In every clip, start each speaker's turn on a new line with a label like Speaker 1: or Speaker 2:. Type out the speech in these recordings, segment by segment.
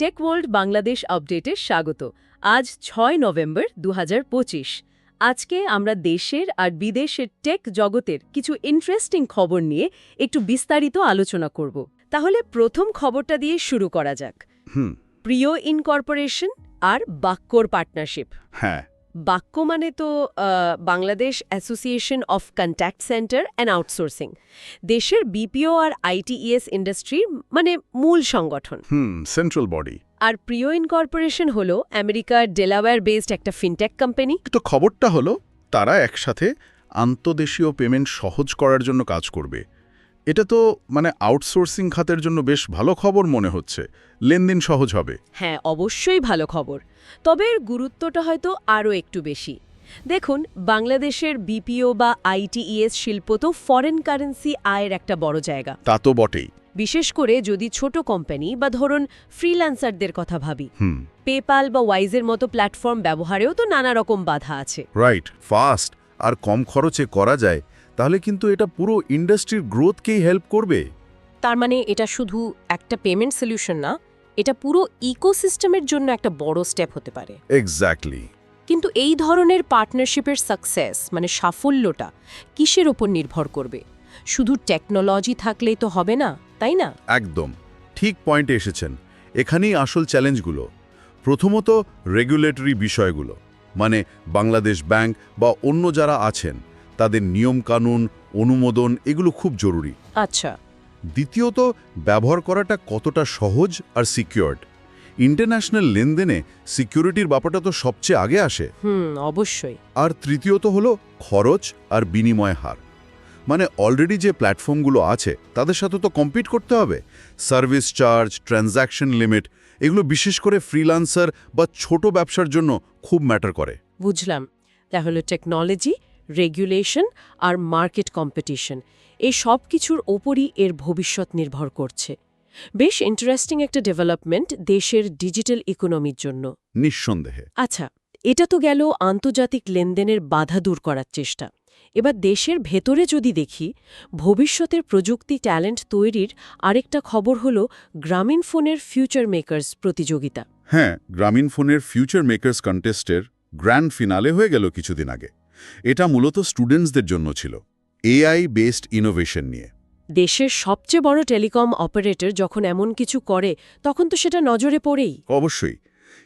Speaker 1: Take world Bangladesh আপডেটে স্বাগত। আজ ছয় নভেম্বর দু হাজার পঁচিশ। আজকে আমরা দেশের আর বিদেশের টেক জগতের কিছু ইন্টারেস্টিং খবর নিয়ে একটু বিস্তারিত আলোচনা করব। তাহলে প্রথম খবরটা দিয়ে শুরু করা যাক।
Speaker 2: হুম।
Speaker 1: প্রিয় ইনকর্পোরেশন আর বাক্যর পার্টনারশিপ।
Speaker 2: হ্যাঁ।
Speaker 1: বাক্য মানে তো Bangladesh association of contact center and outsourcing দেশের বিপিও আর আইটিইএস ইন্ডাস্ট্রির মানে মূল সংগঠন।
Speaker 2: হুম সেন্ট্রাল বডি
Speaker 1: আর প্রিয় ইনকর্পোরেশন হলো আমেরিকার ডেলাওয়্যার বেসড একটা ফিনটেক কোম্পানি
Speaker 2: তো খবরটা হলো তারা একসাথে আন্তদেশীয় পেমেন্ট সহজ করার জন্য কাজ করবে। এটা তো মানে আউটসোর্সিং খাতের জন্য বেশ ভালো খবর মনে হচ্ছে। লেনদেন সহজ হবে।
Speaker 1: হ্যাঁ অবশ্যই ভালো খবর। তবে এর গুরুত্বটা হয়তো আরও একটু বেশি। দেখুন বাংলাদেশের বিপিও বা আইটিইএস শিল্প তো ফরেন কারেন্সি আয়ের একটা বড় জায়গা।
Speaker 2: তা তো বটেই।
Speaker 1: বিশেষ করে যদি ছোট কোম্পানি বা ধরুন ফ্রিল্যান্সারদের কথা ভাবি
Speaker 2: হুম।
Speaker 1: পেপাল বা ওয়াইজের মতো প্ল্যাটফর্ম ব্যবহারেও তো নানা রকম বাধা আছে।
Speaker 2: রাইট ফাস্ট আর কম খরচে করা যায় তাহলে কিন্তু এটা পুরো ইন্ডাস্ট্রির গ্রোথকেই হেল্প করবে।
Speaker 3: তার মানে এটা শুধু একটা পেমেন্ট সলিউশন না এটা পুরো ইকোসিস্টেমের জন্য একটা বড় স্টেপ হতে পারে।
Speaker 2: এক্স্যাক্টলি
Speaker 3: কিন্তু এই ধরনের পার্টনারশিপের সাকসেস মানে সাফল্যটা কিসের ওপর নির্ভর করবে? শুধু টেকনোলজি থাকলেই তো হবে না তাই না?
Speaker 2: একদম। ঠিক পয়েন্টে এসেছেন। এখানেই আসল চ্যালেঞ্জগুলো প্রথমত রেগুলেটরি বিষয়গুলো। মানে বাংলাদেশ ব্যাংক বা অন্য যারা আছেন তাদের নিয়মকানুন অনুমোদন এগুলো খুব জরুরি।
Speaker 3: আচ্ছা।
Speaker 2: দ্বিতীয়ত ব্যবহার করাটা কতটা সহজ আর সিকিউরড ইন্টারন্যাশনাল লেনদেনে সিকিউরিটির ব্যাপারটা তো সবচেয়ে আগে আসে।
Speaker 3: হুম অবশ্যই।
Speaker 2: আর তৃতীয়ত হলো খরচ আর বিনিময় হার। মানে অলরেডি যে প্ল্যাটফর্মগুলো আছে তাদের সাথে তো কম্পিট করতে হবে। সার্ভিস চার্জ ট্রানজ্যাকশন লিমিট এগুলো বিশেষ করে ফ্রিল্যান্সার বা ছোট ব্যবসার জন্য খুব ম্যাটার করে।
Speaker 3: বুঝলাম। তাহলে টেকনোলজি রেগুলেশন আর মার্কেট কম্পিটিশন এই সব কিছুর ওপরই এর ভবিষ্যৎ নির্ভর করছে। বেশ ইন্টারেস্টিং একটা ডেভেলপমেন্ট দেশের ডিজিটাল ইকোনমির জন্য।
Speaker 2: নিঃসন্দেহে।
Speaker 3: আচ্ছা এটা তো গেল আন্তর্জাতিক লেনদেনের বাধা দূর করার চেষ্টা। এবার দেশের ভেতরে যদি দেখি ভবিষ্যতের প্রযুক্তি ট্যালেন্ট তৈরির আরেকটা খবর হল গ্রামীণ ফোনের ফিউচার মেকার্স প্রতিযোগিতা।
Speaker 2: হ্যাঁ গ্রামীণ ফোনের ফিউচার মেকার্স কন্টেস্টের গ্র্যান্ড ফিনালে হয়ে গেল কিছুদিন আগে। এটা মূলত স্টুডেন্টসদের জন্য ছিল। এআই বেসড ইনোভেশন নিয়ে।
Speaker 3: দেশের সবচেয়ে বড় টেলিকম অপারেটর যখন এমন কিছু করে তখন তো সেটা নজরে পড়েই।
Speaker 2: অবশ্যই।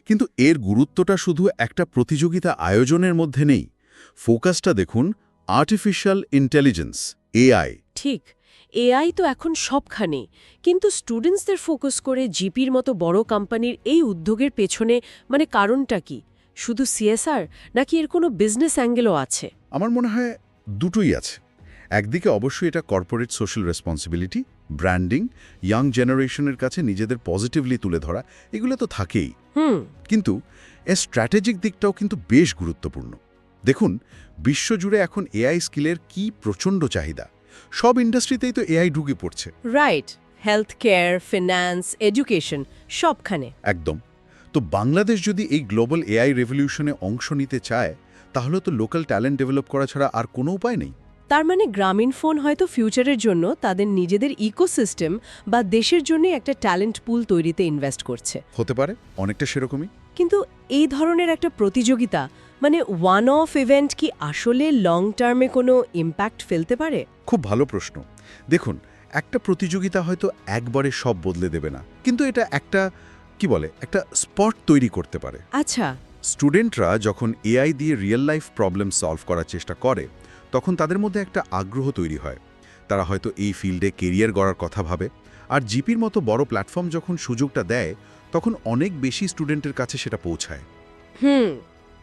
Speaker 2: কিন্তু এর গুরুত্বটা শুধু একটা প্রতিযোগিতা আয়োজনের মধ্যে নেই। ফোকাসটা দেখুন আর্টিফিশিয়াল ইন্টেলিজেন্স এআই
Speaker 3: ঠিক এআই তো এখন সবখানে। কিন্তু স্টুডেন্টসদের ফোকাস করে জিপির মতো বড় কোম্পানির এই উদ্যোগের পেছনে মানে কারণটা কি? শুধু সিএসআর নাকি এর কোনো বিজনেস অ্যাঙ্গেলও আছে?
Speaker 2: আমার মনে হয় দুটোই আছে। একদিকে অবশ্যই এটা corporate social responsibility branding young জেনারেশনের কাছে নিজেদের পজিটিভলি তুলে ধরা এগুলো তো থাকেই।
Speaker 3: হুম।
Speaker 2: কিন্তু এর স্ট্র্যাটেজিক দিকটাও কিন্তু বেশ গুরুত্বপূর্ণ। দেখুন বিশ্বজুড়ে এখন এআই স্কিলের কি প্রচণ্ড চাহিদা। সব ইন্ডাস্ট্রিতেই তো এআই ঢুকে পড়ছে।
Speaker 1: Right health care finance education সবখানে।
Speaker 2: একদম। তো বাংলাদেশ যদি এই গ্লোবাল এআই রেভলিউশনে অংশ নিতে চায় তাহলে তো লোকাল ট্যালেন্ট ডেভেলপ করা ছাড়া আর কোনো উপায় নেই।
Speaker 1: তার মানে গ্রামীণ ফোন হয়তো ফিউচারের জন্য তাদের নিজেদের ইকোসিস্টেম বা দেশের জন্য একটা ট্যালেন্ট পুল তৈরিতে ইনভেস্ট করছে।
Speaker 2: হতে পারে অনেকটা সেরকমই।
Speaker 1: কিন্তু এই ধরনের একটা প্রতিযোগিতা মানে ওয়ান অফ ইভেন্ট কি আসলে লং টার্মে কোনো ইম্প্যাক্ট ফেলতে পারে?
Speaker 2: খুব ভালো প্রশ্ন। দেখুন একটা প্রতিযোগিতা হয়তো একবারে সব বদলে দেবে না কিন্তু এটা একটা কি বলে একটা স্পট তৈরি করতে পারে।
Speaker 1: আচ্ছা।
Speaker 2: স্টুডেন্টরা যখন এআই দিয়ে রিয়েল লাইফ প্রবলেম সলভ করার চেষ্টা করে তখন তাদের মধ্যে একটা আগ্রহ তৈরি হয়। তারা হয়তো এই ফিল্ডে কেরিয়ার গড়ার কথা ভাবে। আর জিপির মতো বড় প্ল্যাটফর্ম যখন সুযোগটা দেয় তখন অনেক বেশি স্টুডেন্টের কাছে সেটা পৌঁছায়।
Speaker 1: হুম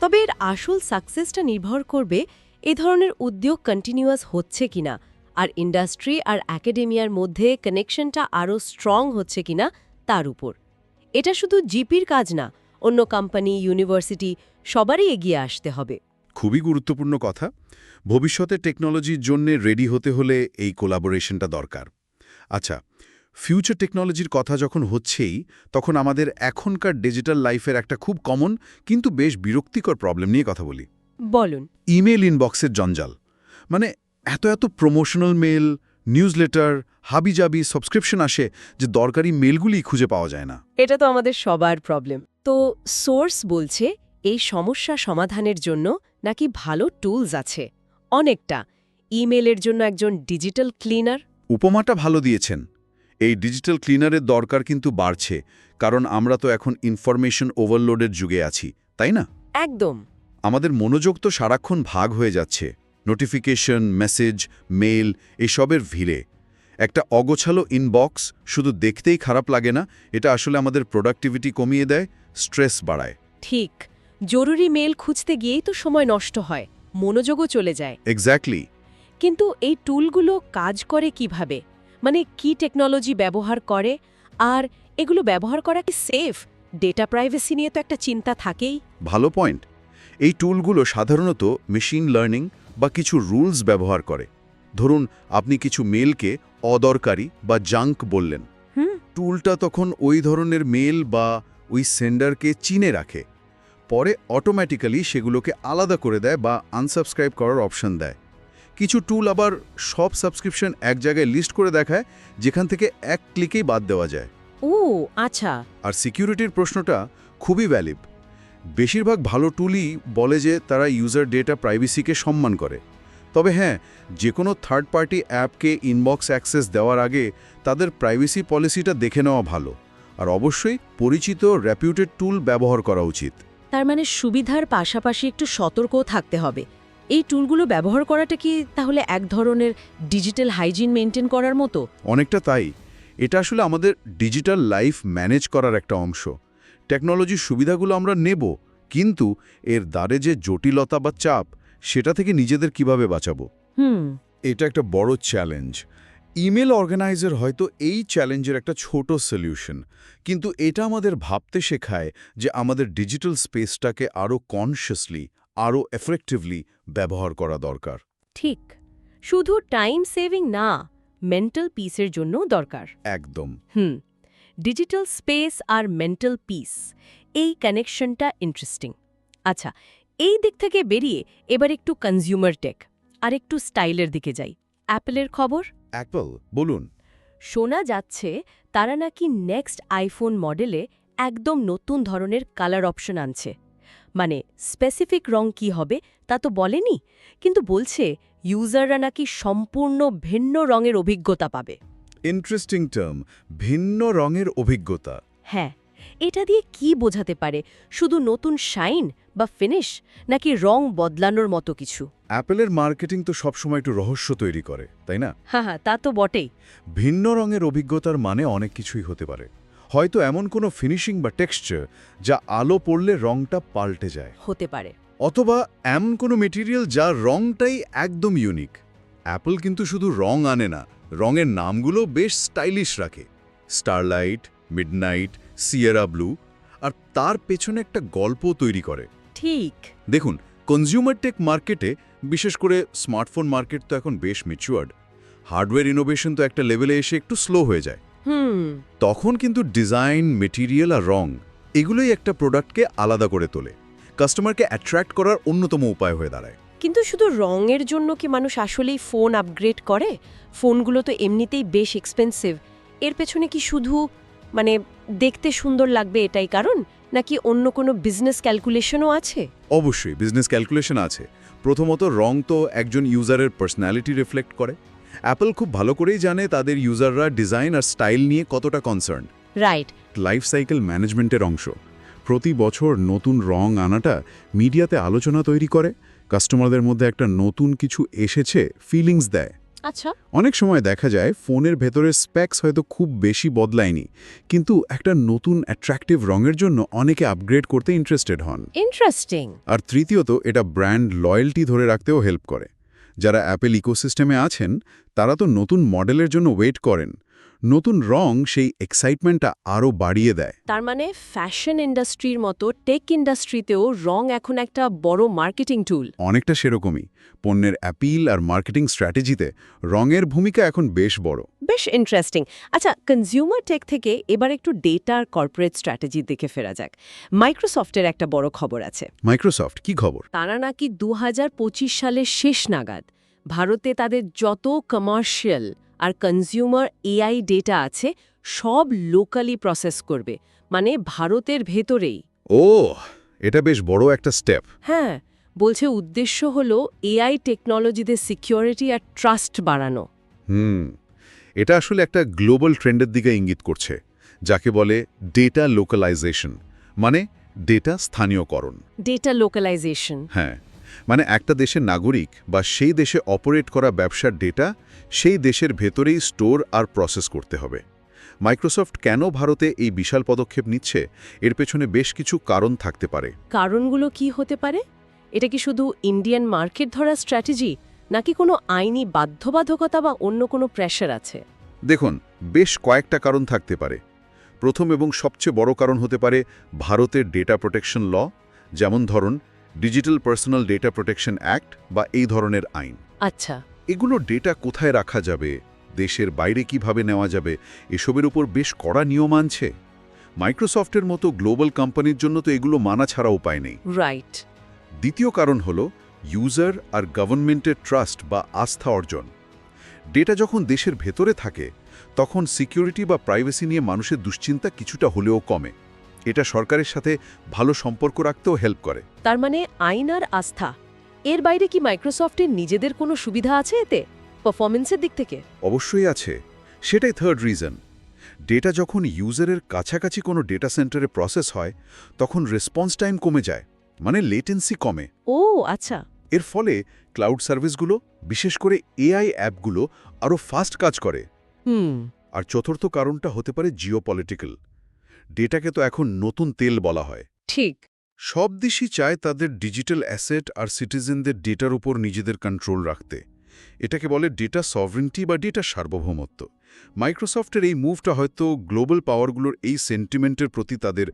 Speaker 1: তবে এর আসল সাকসেসটা নির্ভর করবে এ ধরনের উদ্যোগ কন্টিনিউয়াস হচ্ছে কিনা আর ইন্ডাস্ট্রি আর অ্যাকাডেমিয়ার মধ্যে কানেকশনটা আরও স্ট্রং হচ্ছে কিনা তার উপর। এটা শুধু জিপির কাজ না অন্য কোম্পানি ইউনিভার্সিটি সবারই এগিয়ে আসতে হবে।
Speaker 2: খুবই গুরুত্বপূর্ণ কথা। ভবিষ্যতে টেকনোলজির জন্য রেডি হতে হলে এই কোলাবোরেশনটা দরকার। আচ্ছা ফিউচার টেকনোলজির কথা যখন হচ্ছেই তখন আমাদের এখনকার ডিজিটাল লাইফের একটা খুব কমন কিন্তু বেশ বিরক্তিকর প্রবলেম নিয়ে কথা বলি।
Speaker 1: বলুন।
Speaker 2: ইমেল ইনবক্সের জঞ্জাল। মানে এত এত প্রমোশনাল মেল নিউজলেটার হাবিজাবি সাবস্ক্রিপশন আসে যে দরকারি মেলগুলি খুঁজে পাওয়া যায় না।
Speaker 1: এটা তো আমাদের সবার প্রবলেম। তো সোর্স বলছে এই সমস্যা সমাধানের জন্য নাকি ভালো টুলস আছে? অনেকটা। ইমেলের জন্য একজন ডিজিটাল ক্লিনার।
Speaker 2: উপমাটা ভালো দিয়েছেন। এই ডিজিটাল ক্লিনারের দরকার কিন্তু বাড়ছে কারণ আমরা তো এখন ইনফরমেশন ওভারলোডের যুগে আছি তাই না?
Speaker 1: একদম।
Speaker 2: আমাদের মনোযোগ তো সারাক্ষণ ভাগ হয়ে যাচ্ছে নোটিফিকেশন মেসেজ মেল এসবের ভিড়ে। একটা অগোছালো ইনবক্স শুধু দেখতেই খারাপ লাগে না এটা আসলে আমাদের প্রোডাক্টিভিটি কমিয়ে দেয় স্ট্রেস বাড়ায়।
Speaker 1: ঠিক। জরুরি মেল খুঁজতে গিয়েই তো সময় নষ্ট হয়। মনোযোগও চলে যায়।
Speaker 2: এক্স্যাক্টলি
Speaker 1: কিন্তু এই টুলগুলো কাজ করে কীভাবে? মানে কি টেকনোলজি ব্যবহার করে? আর এগুলো ব্যবহার করা কি সেফ ডেটা প্রাইভেসি নিয়ে তো একটা চিন্তা থাকেই।
Speaker 2: ভালো পয়েন্ট এই টুলগুলো সাধারণত মেশিন লার্নিং বা কিছু রুলস ব্যবহার করে। ধরুন আপনি কিছু মেলকে অদরকারি বা জাঙ্ক বললেন।
Speaker 1: হুম।
Speaker 2: টুলটা তখন ওই ধরনের মেল বা ওই সেন্ডারকে চিনে রাখে। পরে অটোমেটিক্যালি সেগুলোকে আলাদা করে দেয় বা আনসাবস্ক্রাইব করার অপশন দেয়। কিছু টুল আবার সব সাবস্ক্রিপশন এক জায়গায় লিস্ট করে দেখায় যেখান থেকে এক ক্লিকেই বাদ দেওয়া যায়।
Speaker 1: ও আচ্ছা।
Speaker 2: আর সিকিউরিটির প্রশ্নটা খুবই ভ্যালিড বেশিরভাগ ভালো টুলই বলে যে তারা ইউজার ডেটা প্রাইভেসিকে সম্মান করে। তবে হ্যাঁ যে কোনো থার্ড পার্টি অ্যাপকে ইনবক্স অ্যাক্সেস দেওয়ার আগে তাদের প্রাইভেসি পলিসিটা দেখে নেওয়া ভালো। আর অবশ্যই পরিচিত র্যাপিউটেড টুল ব্যবহার করা উচিত।
Speaker 1: তার মানে সুবিধার পাশাপাশি একটু সতর্কও থাকতে হবে। এই টুলগুলো ব্যবহার করাটা কি তাহলে এক ধরনের ডিজিটাল হাইজিন মেনটেন করার মতো?
Speaker 2: অনেকটা তাই। এটা আসলে আমাদের ডিজিটাল লাইফ ম্যানেজ করার একটা অংশ। টেকনোলজির সুবিধাগুলো আমরা নেব কিন্তু এর দ্বারে যে জটিলতা বা চাপ সেটা থেকে নিজেদের কীভাবে বাঁচাবো?
Speaker 1: হুম।
Speaker 2: এটা একটা বড় চ্যালেঞ্জ। ইমেল অর্গানাইজার হয়তো এই চ্যালেঞ্জের একটা ছোট সলিউশন কিন্তু এটা আমাদের ভাবতে শেখায় যে আমাদের ডিজিটাল স্পেসটাকে আরও কনশিয়াসলি আরও এফেক্টিভলি ব্যবহার করা দরকার।
Speaker 1: ঠিক শুধু টাইম সেভিং না মেন্টাল পিসের জন্যও দরকার।
Speaker 2: একদম।
Speaker 1: হুম ডিজিটাল স্পেস আর মেন্টাল পিস এই কানেকশনটা ইন্টারেস্টিং আচ্ছা এই দিক থেকে বেরিয়ে এবার একটু কনজিউমার টেক আর একটু স্টাইলের দিকে যাই। অ্যাপেলের খবর?
Speaker 2: অ্যাপল বলুন।
Speaker 1: শোনা যাচ্ছে তারা নাকি নেক্সট আইফোন মডেলে একদম নতুন ধরনের কালার অপশন আনছে। মানে স্পেসিফিক রং কি হবে তা তো বলেনি কিন্তু বলছে ইউজাররা নাকি সম্পূর্ণ ভিন্ন রঙের অভিজ্ঞতা পাবে।
Speaker 2: ইন্টারেস্টিং টার্ম ভিন্ন রঙের অভিজ্ঞতা।
Speaker 1: হ্যাঁ এটা দিয়ে কি বোঝাতে পারে? শুধু নতুন শাইন বা ফিনিশ নাকি রং বদলানোর মতো কিছু?
Speaker 2: অ্যাপেলের মার্কেটিং তো সবসময় একটু রহস্য তৈরি করে তাই না?
Speaker 1: হ্যাঁ হ্যাঁ তা তো বটেই।
Speaker 2: ভিন্ন রঙের অভিজ্ঞতার মানে অনেক কিছুই হতে পারে। হয়তো এমন কোনো ফিনিশিং বা টেক্সচার যা আলো পড়লে রংটা পাল্টে যায়।
Speaker 1: হতে পারে।
Speaker 2: অথবা এমন কোনো মেটেরিয়াল যা রংটাই একদম ইউনিক অ্যাপল কিন্তু শুধু রং আনে না রঙের নামগুলো বেশ স্টাইলিশ রাখে। স্টারলাইট মিডনাইট সিয়েরা ব্লু আর তার পেছনে একটা গল্প তৈরি করে।
Speaker 1: ঠিক।
Speaker 2: দেখুন কনজিউমার টেক মার্কেটে বিশেষ করে স্মার্টফোন মার্কেট তো এখন বেশ ম্যাচুয়ার্ড হার্ডওয়্যার ইনোভেশন তো একটা লেভেলে এসে একটু স্লো হয়ে যায়।
Speaker 1: হুম।
Speaker 2: তখন কিন্তু ডিজাইন মেটেরিয়াল আর রং এগুলোই একটা প্রোডাক্টকে আলাদা করে তোলে কাস্টমারকে অ্যাট্রাক্ট করার অন্যতম উপায় হয়ে দাঁড়ায়।
Speaker 1: কিন্তু শুধু রঙের জন্য কি মানুষ আসলেই ফোন আপগ্রেড করে? ফোনগুলো তো এমনিতেই বেশ এক্সপেন্সিভ এর পেছনে কি শুধু মানে দেখতে সুন্দর লাগবে এটাই কারণ? নাকি অন্য কোনো বিজনেস ক্যালকুলেশনও আছে?
Speaker 2: অবশ্যই বিজনেস ক্যালকুলেশন আছে। প্রথমত রং তো একজন ইউজারের পার্সোনালিটি রিফ্লেক্ট করে। অ্যাপল খুব ভালো করেই জানে তাদের ইউজাররা ডিজাইন আর স্টাইল নিয়ে কতটা কনসার্ন
Speaker 1: রাইট
Speaker 2: লাইফ সাইকেল ম্যানেজমেন্টের অংশ। প্রতি বছর নতুন রং আনাটা মিডিয়াতে আলোচনা তৈরি করে। কাস্টমারদের মধ্যে একটা নতুন কিছু এসেছে ফিলিংস দেয়।
Speaker 1: আচ্ছা।
Speaker 2: অনেক সময় দেখা যায় ফোনের ভেতরের স্প্যাক্স হয়তো খুব বেশি বদলায়নি কিন্তু একটা নতুন অ্যাট্রাকটিভ রঙের জন্য অনেকে আপগ্রেড করতে ইন্টারেস্টেড হন।
Speaker 1: ইন্টারেস্টিং
Speaker 2: আর তৃতীয়ত এটা ব্র্যান্ড লয়্যালটি ধরে রাখতেও হেল্প করে। যারা অ্যাপেল ইকোসিস্টেমে আছেন তারা তো নতুন মডেলের জন্য ওয়েট করেন। নতুন রং সেই এক্সাইটমেন্টটা আরও বাড়িয়ে দেয়।
Speaker 1: তার মানে ফ্যাশন ইন্ডাস্ট্রির মতো টেক ইন্ডাস্ট্রিতেও রং এখন একটা বড় মার্কেটিং টুল
Speaker 2: অনেকটা সেরকমই। পণ্যের অ্যাপিল আর মার্কেটিং স্ট্র্যাটেজিতে রঙের ভূমিকা এখন বেশ বড়।
Speaker 1: বেশ ইন্টারেস্টিং আচ্ছা কনজিউমার টেক থেকে এবার একটু ডেটা আর কর্পোরেট স্ট্র্যাটেজির দিকে ফেরা যাক। মাইক্রোসফটের একটা বড় খবর আছে।
Speaker 2: মাইক্রোসফট কি খবর?
Speaker 1: তারা নাকি দু হাজার পঁচিশ সালের শেষ নাগাদ ভারতে তাদের যত কমার্শিয়াল আর কনজিউমার এআই ডেটা আছে সব লোকালি প্রসেস করবে মানে ভারতের ভেতরেই।
Speaker 2: ও এটা বেশ বড় একটা স্টেপ
Speaker 1: হ্যাঁ বলছে উদ্দেশ্য হলো এআই টেকনোলজিতে সিকিউরিটি আর ট্রাস্ট বাড়ানো।
Speaker 2: হুম এটা আসলে একটা গ্লোবাল ট্রেন্ডের দিকে ইঙ্গিত করছে যাকে বলে ডেটা লোকালাইজেশন মানে ডেটা স্থানীয়করণ।
Speaker 1: ডেটা লোকালাইজেশন
Speaker 2: হ্যাঁ। মানে একটা দেশের নাগরিক বা সেই দেশে অপারেট করা ব্যবসার ডেটা সেই দেশের ভেতরেই স্টোর আর প্রসেস করতে হবে। মাইক্রোসফট কেন ভারতে এই বিশাল পদক্ষেপ নিচ্ছে? এর পেছনে বেশ কিছু কারণ থাকতে পারে।
Speaker 1: কারণগুলো কি হতে পারে? এটা কি শুধু ইন্ডিয়ান মার্কেট ধরা স্ট্র্যাটেজি নাকি কোনো আইনি বাধ্যবাধকতা বা অন্য কোনো প্রেশার আছে?
Speaker 2: দেখুন বেশ কয়েকটা কারণ থাকতে পারে। প্রথম এবং সবচেয়ে বড় কারণ হতে পারে ভারতের ডেটা প্রোটেকশন ল যেমন ধরুন digital personal data protection act বা এই ধরনের আইন।
Speaker 1: আচ্ছা।
Speaker 2: এগুলো ডেটা কোথায় রাখা যাবে? দেশের বাইরে কীভাবে নেওয়া যাবে? এসবের উপর বেশ কড়া নিয়ম আনছে। মাইক্রোসফটের মতো গ্লোবাল কোম্পানির জন্য তো এগুলো মানা ছাড়া উপায় নেই।
Speaker 1: রাইট।
Speaker 2: দ্বিতীয় কারণ হল ইউজার আর গভর্নমেন্টের ট্রাস্ট বা আস্থা অর্জন। ডেটা যখন দেশের ভেতরে থাকে তখন সিকিউরিটি বা প্রাইভেসি নিয়ে মানুষের দুশ্চিন্তা কিছুটা হলেও কমে। এটা সরকারের সাথে ভালো সম্পর্ক রাখতেও হেল্প করে।
Speaker 1: তার মানে আইন আর আস্থা। এর বাইরে কি মাইক্রোসফটের নিজেদের কোনো সুবিধা আছে এতে? পারফরমেন্সের দিক থেকে?
Speaker 2: অবশ্যই আছে। সেটাই থার্ড রিজন ডেটা যখন ইউজারের কাছাকাছি কোনো ডেটা সেন্টারে প্রসেস হয় তখন রেসপন্স টাইম কমে যায় মানে লেটেন্সি কমে।
Speaker 1: ও আচ্ছা।
Speaker 2: এর ফলে ক্লাউড সার্ভিসগুলো বিশেষ করে এআই অ্যাপগুলো আরও ফাস্ট কাজ করে।
Speaker 1: হুম।
Speaker 2: আর চতুর্থ কারণটা হতে পারে জিওপলিটিক্যাল ডেটাকে তো এখন নতুন তেল বলা হয়।
Speaker 1: ঠিক।
Speaker 2: সব দেশই চায় তাদের ডিজিটাল অ্যাসেট আর সিটিজেনদের ডেটার উপর নিজেদের কন্ট্রোল রাখতে। এটাকে বলে ডেটা সভরিনটি বা ডেটা সার্বভৌমত্ব। মাইক্রোসফটের এই মুভটা হয়তো গ্লোবাল পাওয়ারগুলোর এই সেন্টিমেন্টের প্রতি তাদের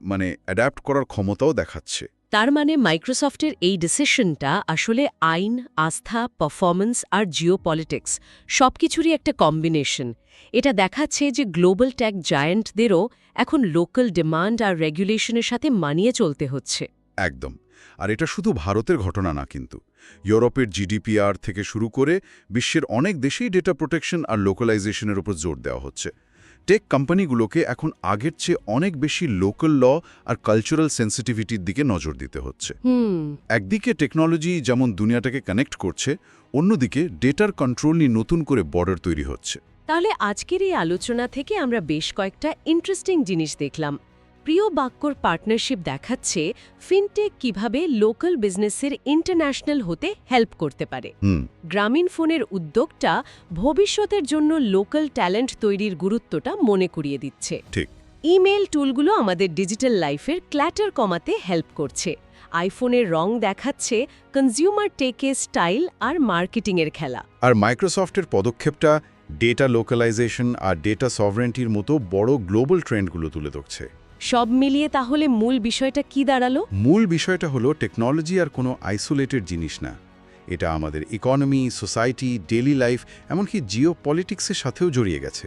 Speaker 2: মানে অ্যাডাপ্ট করার ক্ষমতাও দেখাচ্ছে।
Speaker 1: তার মানে মাইক্রোসফটের এই ডিসিশনটা আসলে আইন, আস্থা পারফরমেন্স আর জিওপলিটিক্স সবকিছুরই একটা কম্বিনেশন এটা দেখাচ্ছে যে গ্লোবাল ট্যাক জায়ান্টদেরও এখন লোকাল ডিমান্ড আর রেগুলেশনের সাথে মানিয়ে চলতে হচ্ছে।
Speaker 2: একদম। আর এটা শুধু ভারতের ঘটনা না কিন্তু। ইউরোপের জিডিপিআর থেকে শুরু করে বিশ্বের অনেক দেশেই ডেটা প্রোটেকশন আর লোকালাইজেশনের উপর জোর দেওয়া হচ্ছে। টেক কোম্পানিগুলোকে এখন আগের চেয়ে অনেক বেশি লোকাল ল আর কালচারাল সেন্সিটিভিটির দিকে নজর দিতে হচ্ছে। একদিকে টেকনোলজি যেমন দুনিয়াটাকে কানেক্ট করছে অন্যদিকে ডেটার কন্ট্রোল নিয়ে নতুন করে বর্ডার তৈরি হচ্ছে।
Speaker 1: তাহলে আজকের এই আলোচনা থেকে আমরা বেশ কয়েকটা ইন্টারেস্টিং জিনিস দেখলাম। প্রিয় বাক্যর পার্টনারশিপ দেখাচ্ছে ফিনটেক কীভাবে লোকাল বিজনেসের ইন্টারন্যাশনাল হতে হেল্প করতে পারে। গ্রামীণ ফোনের উদ্যোগটা ভবিষ্যতের জন্য লোকাল ট্যালেন্ট তৈরির গুরুত্বটা মনে করিয়ে দিচ্ছে।
Speaker 2: ঠিক।
Speaker 1: ইমেল টুলগুলো আমাদের ডিজিটাল লাইফের ক্ল্যাটার কমাতে হেল্প করছে। আইফোনের রং দেখাচ্ছে কনজিউমার টেকে স্টাইল আর মার্কেটিংয়ের খেলা।
Speaker 2: আর মাইক্রোসফটের পদক্ষেপটা ডেটা লোকালাইজেশন আর ডেটা সভরেন্টির মতো বড় গ্লোবাল ট্রেন্ডগুলো তুলে ধরছে।
Speaker 1: সব মিলিয়ে তাহলে মূল বিষয়টা কি দাঁড়াল?
Speaker 2: মূল বিষয়টা হলো টেকনোলজি আর কোনো আইসোলেটেড জিনিস না। এটা আমাদের ইকোনমি সোসাইটি ডেলি লাইফ এমনকি জিও পলিটিক্সের সাথেও জড়িয়ে গেছে।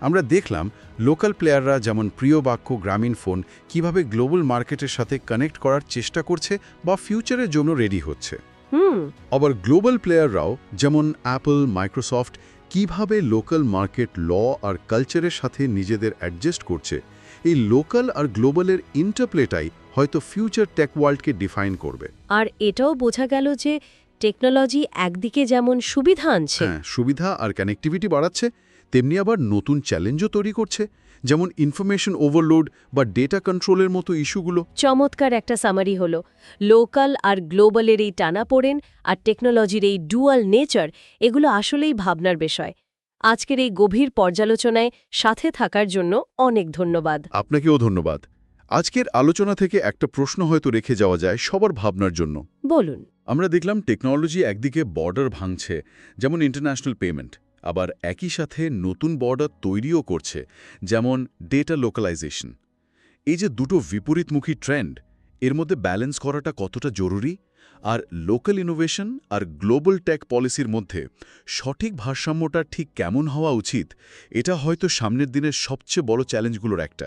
Speaker 2: আমরা দেখলাম লোকাল প্লেয়াররা যেমন প্রিয় বাক্য গ্রামীণ ফোন কীভাবে গ্লোবাল মার্কেটের সাথে কানেক্ট করার চেষ্টা করছে বা ফিউচারের জন্য রেডি হচ্ছে।
Speaker 1: হুম।
Speaker 2: আবার গ্লোবাল প্লেয়াররাও যেমন অ্যাপল মাইক্রোসফট কীভাবে লোকাল মার্কেট ল আর কালচারের সাথে নিজেদের অ্যাডজাস্ট করছে এই লোকাল আর গ্লোবালের ইন্টারপ্লেটাই হয়তো ফিউচার টেক ওয়ার্ল্ডকে ডিফাইন করবে।
Speaker 1: আর এটাও বোঝা গেল যে টেকনোলজি একদিকে যেমন সুবিধা আনছে।
Speaker 2: হ্যাঁ সুবিধা আর কানেক্টিভিটি বাড়াচ্ছে তেমনি আবার নতুন চ্যালেঞ্জও তৈরি করছে যেমন ইনফরমেশন ওভারলোড বা ডেটা কন্ট্রোলের মতো ইস্যুগুলো।
Speaker 1: চমৎকার একটা সামারি হলো। লোকাল আর গ্লোবালের এই টানাপোড়েন আর টেকনোলজির এই ডুয়াল নেচার এগুলো আসলেই ভাবনার বিষয়। আজকের এই গভীর পর্যালোচনায় সাথে থাকার জন্য অনেক ধন্যবাদ।
Speaker 2: আপনাকেও ধন্যবাদ। আজকের আলোচনা থেকে একটা প্রশ্ন হয়তো রেখে যাওয়া যায় সবার ভাবনার জন্য।
Speaker 1: বলুন।
Speaker 2: আমরা দেখলাম টেকনোলজি একদিকে বর্ডার ভাঙছে যেমন ইন্টারন্যাশনাল পেমেন্ট আবার একই সাথে নতুন বর্ডার তৈরিও করছে যেমন ডেটা লোকালাইজেশন। এই যে দুটো বিপরীতমুখী ট্রেন্ড এর মধ্যে ব্যালেন্স করাটা কতটা জরুরি? আর লোকাল ইনোভেশন আর গ্লোবাল ট্যাক পলিসির মধ্যে সঠিক ভারসাম্যটা ঠিক কেমন হওয়া উচিত, এটা হয়তো সামনের দিনের সবচেয়ে বড় চ্যালেঞ্জগুলোর একটা।